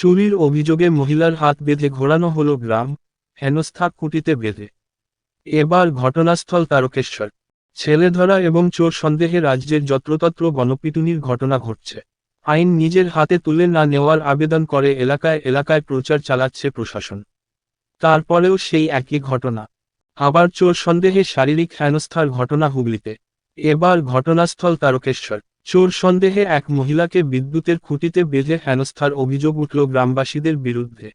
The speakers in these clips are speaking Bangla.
চুরির অভিযোগে মহিলার হাত বেঁধে ঘোরানো হলো গ্রাম, হেনস্থা কুটিতে বেঁধে। এবার ঘটনাস্থল তারকেশ্বর। ছেলে ধরা এবং চোর সন্দেহে রাজ্যের যত্রতত্র গণপিটুনির ঘটনা ঘটছে। আইন নিজের হাতে তুলে না নেওয়ার আবেদন করে এলাকায় এলাকায় প্রচার চালাচ্ছে প্রশাসন। তারপরেও সেই একই ঘটনা। আবার চোর সন্দেহে শারীরিক হেনস্থার ঘটনা হুগলিতে। এবার ঘটনাস্থল তারকেশ্বর। চোর সন্দেহে এক মহিলাকে বিদ্যুতের খুঁটিতে বেঁধে হেনস্থার অভিযোগ উঠল গ্রামবাসীদের বিরুদ্ধে।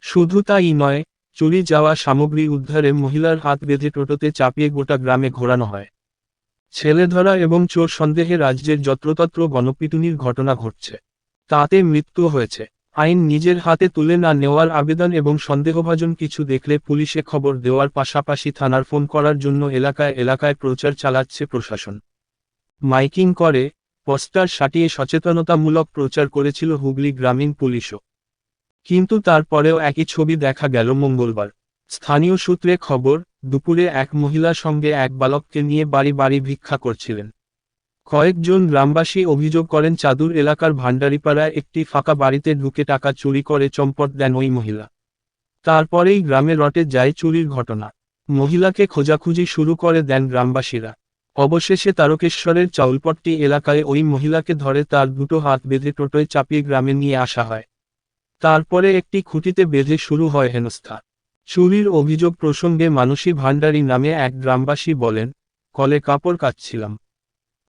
শুধু তাই নয়, চুরি যাওয়া সামগ্রী উদ্ধারে মহিলার হাত বেঁধে টোটোতে চাপিয়ে গোটা গ্রামে ঘোরানো হয়। ছেলে ধরা এবং চোর সন্দেহে রাজ্যের যত্রতত্র গণপিটুনির ঘটনা ঘটছে। তাতে মৃত্যু হয়েছে। আইন নিজের হাতে তুলে না নেওয়ার আবেদন এবং সন্দেহভাজন কিছু দেখলে পুলিশে খবর দেওয়ার পাশাপাশি থানার ফোন করার জন্য এলাকায় এলাকায় প্রচার চালাচ্ছে প্রশাসন। মাইকিং করে, পোস্টার সাটিয়ে সচেতনতামূলক প্রচার করেছিল হুগলি গ্রামীণ পুলিশও। কিন্তু তারপরেও একই ছবি দেখা গেল মঙ্গলবার। স্থানীয় সূত্রে খবর, দুপুরে এক মহিলার সঙ্গে এক বালককে নিয়ে বাড়ি বাড়ি ভিক্ষা করছিলেন। কয়েকজন গ্রামবাসী অভিযোগ করেন, চাদুর এলাকার ভান্ডারিপাড়ায় একটি ফাঁকা বাড়িতে ঢুকে টাকা চুরি করে চম্পট দেন ওই মহিলা। তারপরেই গ্রামে রটে যায় চুরির ঘটনা। মহিলাকে খোঁজাখুঁজি শুরু করে দেন গ্রামবাসীরা। অবশেষে তারকেশ্বরের চাউলপট্টি এলাকায় ওই মহিলাকে ধরে তার দুটো হাত বেঁধে টোটোয় চাপিয়ে গ্রামে নিয়ে আসা হয়। তারপরে একটি খুঁটিতে বেঁধে শুরু হয় হেনস্থা। চুরির অভিযোগ প্রসঙ্গে মানসী ভান্ডারী নামে এক গ্রামবাসী বলেন, কলে কাপড় কাচ্ছিলাম।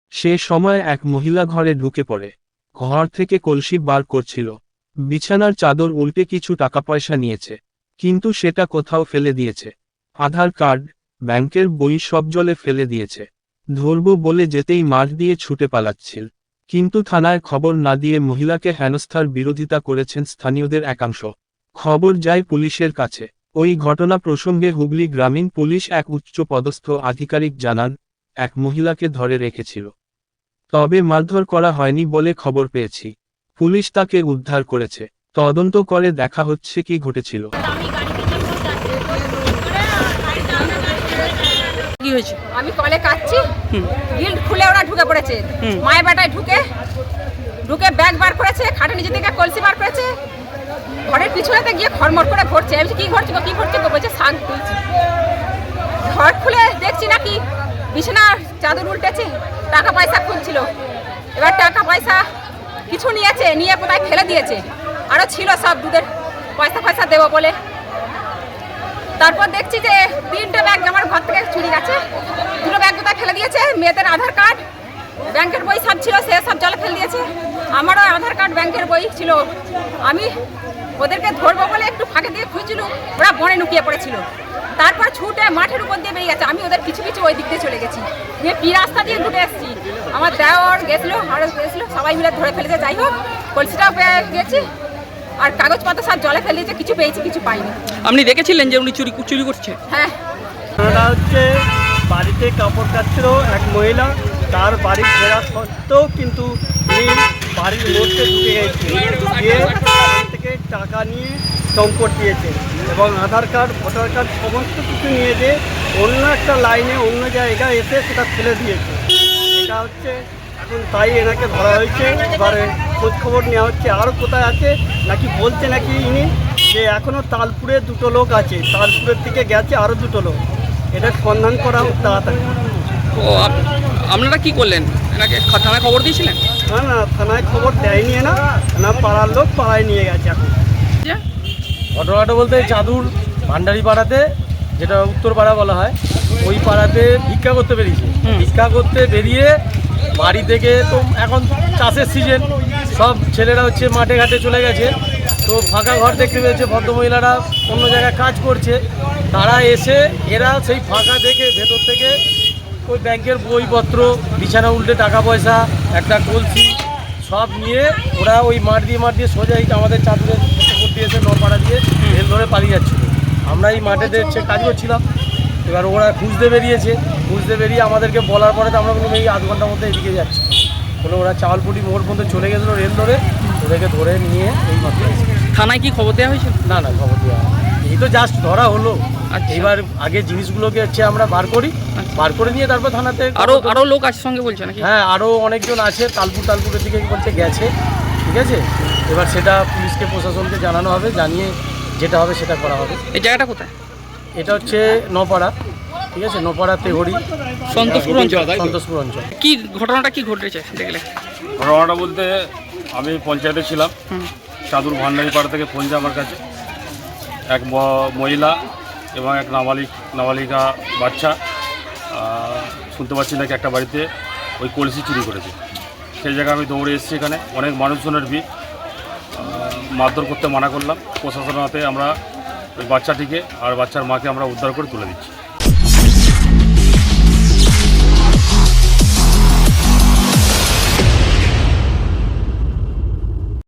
সে সময় এক মহিলা ঘরে ঢুকে পড়ে। ঘর থেকে কলসি বার করছিল। বিছানার চাদর উল্টে কিছু টাকা পয়সা নিয়েছে। কিন্তু সেটা কোথাও ফেলে দিয়েছে। আধার কার্ড, ব্যাংকের বই সব জলে ফেলে দিয়েছে। ধরব বলে যেতেই মাঠ দিয়ে ছুটে পালাচ্ছিল। কিন্তু থানায় খবর না দিয়ে মহিলাকে হেনস্থার বিরোধিতা করেছেন স্থানীয়দের একাংশ। খবর যায় পুলিশের কাছে। ওই ঘটনা প্রসঙ্গে হুগলি গ্রামীণ পুলিশ এক উচ্চ পদস্থ আধিকারিক জানান, এক মহিলাকে ধরে রেখেছিল। তবে মারধর করা হয়নি বলে খবর পেয়েছি। পুলিশ তাকে উদ্ধার করেছে। তদন্ত করে দেখা হচ্ছে কি ঘটেছিল। কি হয়েছে? আমি কলে কাচ্ছি গিল্ড খুলে ওরা ঢুকে পড়েছে। মায়ের বেটায় ঢুকে ঢুকে ব্যাগ বার করেছে খাটে নিচে থেকে কলসি বার করেছে ঘরের পিছনেতে গিয়ে খড়মড় করে ঘুরছে আমি কি ঘুরছে গো কি ঘুরছে গো? বলছে শাক তুলছি। ঘর খুলে দেখছি নাকি বিছানার চাদর উল্টেছে টাকা পয়সা খুলছিল। এবার টাকা পয়সা কিছু নিয়েছে নিয়ে কোথায় ফেলে দিয়েছে? আরও ছিল সব দুধের পয়সা পয়সা দেবো বলে। তারপর দেখছি যে তিনটে ব্যাগ আমার ঘর থেকে চুরি গেছে। দুটো ব্যাগ কোথায় ফেলে দিয়েছে? মেয়েদের আধার কার্ড ব্যাংকের বই সব ছিল, সে সব জলে ফেলে দিয়েছে। আমারও আধার কার্ড ব্যাংকের বই ছিল। আমি ওদেরকে ধরবো বলে একটু ফাঁকে দিয়ে খুঁজছিল, ওরা বনে লুকিয়ে পড়েছিল। তারপর ছুটে মাঠের উপর দিয়ে বেরিয়ে গেছে। আমি ওদের কিছু কিছু ওই দিক দিয়ে চলে গেছি। দিয়ে পি রাস্তা দিয়ে ঘুরে এসেছি? আমার দেওয়ার গেছিল আরও গেছিল, সবাই মিলে ধরে ফেলেছে। যাই হোক, কলসিটাও পেয়ে গেছি। আর কাগজপত্র সব জলে ফেলে দিয়েছে কিছু পেয়েছি কিছু পাইনি। আপনি দেখেছিলেন যে উনি চুরি চুরি করছে? হ্যাঁ। ঘটনাটা হচ্ছে বাড়িতে কাপড় কাচ্ছিল এক মহিলা তার বাড়ি ফেরা সত্ত্বেও কিন্তু উনি বাড়ির মধ্যে ঢুকে গেছে গিয়ে থেকে টাকা নিয়ে চম্পট দিয়েছে এবং আধার কার্ড ভোটার কার্ড সমস্ত কিছু নিয়ে যে অন্য একটা লাইনে অন্য জায়গায় এসে সেটা ফেলে দিয়েছে। এটা হচ্ছে তাই এনাকে ধরা হয়েছে। এবারে খোঁজ খবর নেওয়া হচ্ছে আরও কোথায় আছে? নাকি বলছে নাকি ইনি যে এখনও তালপুরে দুটো লোক আছে। তালপুরের দিকে গেছে আরও দুটো লোক। এটা সন্ধান করা হোক তাড়াতাড়ি। ও আপনারা কি করলেন? এনাকে থানায় খবর দিয়েছিলেন? না না থানায় খবর দেয়নি না না পাড়ার লোক পাড়ায় নিয়ে গেছে এখন। ঘটনাটা বলতে চাদুর ভান্ডারি পাড়াতে যেটা উত্তর পাড়া বলা হয় ওই পাড়াতে ভিক্ষা করতে বেরিয়েছে। হুম। ভিক্ষা করতে বেরিয়ে বাড়ি থেকে তো এখন চাষের সিজন সব ছেলেরা হচ্ছে মাঠে ঘাটে চলে গেছে। তো ফাঁকা ঘর দেখতে পেয়েছে, ভদ্রমহিলারা অন্য জায়গায় কাজ করছে। তারা এসে, এরা সেই ফাঁকা দেখে ভেতর থেকে ওই ব্যাংকের বইপত্র, বিছানা উল্টে টাকা পয়সা, একটা কলসি, সব নিয়ে ওরা ওই মাঠ দিয়ে মাঠ দিয়ে সোজা আমাদের চাঁদুরের উপর দিয়ে এসে নপাড়া দিয়ে রেল ধরে পালিয়ে যাচ্ছিল। আমরা এই মাঠে কাজ করছিলাম। এবার ওরা খুঁজতে বেরিয়েছে খুঁজতে বেরিয়ে আমাদেরকে বলার পরে তো আমরা বললাম এই আধ ঘণ্টার মধ্যে এদিকে যাচ্ছি। বলে ওরা চাওয়ালপুটি মোড় পর্যন্ত চলে গেছিল রেল ধরে ওদেরকে ধরে নিয়ে এই মাত্র থানায় কি খবর দেওয়া হয়েছে? না না খবর দেওয়া। এই তো জাস্ট ধরা হলো। আচ্ছা। এবার আগে জিনিসগুলোকে হচ্ছে আমরা বার করি বার করে নিয়ে তারপর থানাতে আরও আরও লোক আছে সঙ্গে বলছে নাকি? হ্যাঁ আরও অনেকজন আছে তালপুর তালপুরের দিকে বলছে গেছে ঠিক আছে? এবার সেটা পুলিশকে প্রশাসনকে জানানো হবে জানিয়ে যেটা হবে সেটা করা হবে। এই জায়গাটা কোথায়? এটা হচ্ছে নপাড়া ঠিক আছে? নপাড়া তেহরি। সন্তোষপুর অঞ্চল সন্তোষপুর অঞ্চল। কি ঘটনাটা কি ঘটেছে দেখলে ঘটনাটা বলতে আমি পঞ্চায়েতে ছিলাম। চাদুর ভান্ডারি পাড়া থেকে ফোন আমার কাছে। এক মহিলা এবং এক নাবালিক নাবালিকা বাচ্চা শুনতে পাচ্ছি নাকি একটা বাড়িতে ওই কলসি চুরি করেছে। সেই জায়গায় আমি দৌড়ে এসেছি এখানে। অনেক মানুষজনের ভিড়। মারধর করতে মানা করলাম। প্রশাসনের হাতে আমরা ওই বাচ্চাটিকে আর বাচ্চার মাকে আমরা উদ্ধার করে তুলে দিচ্ছি।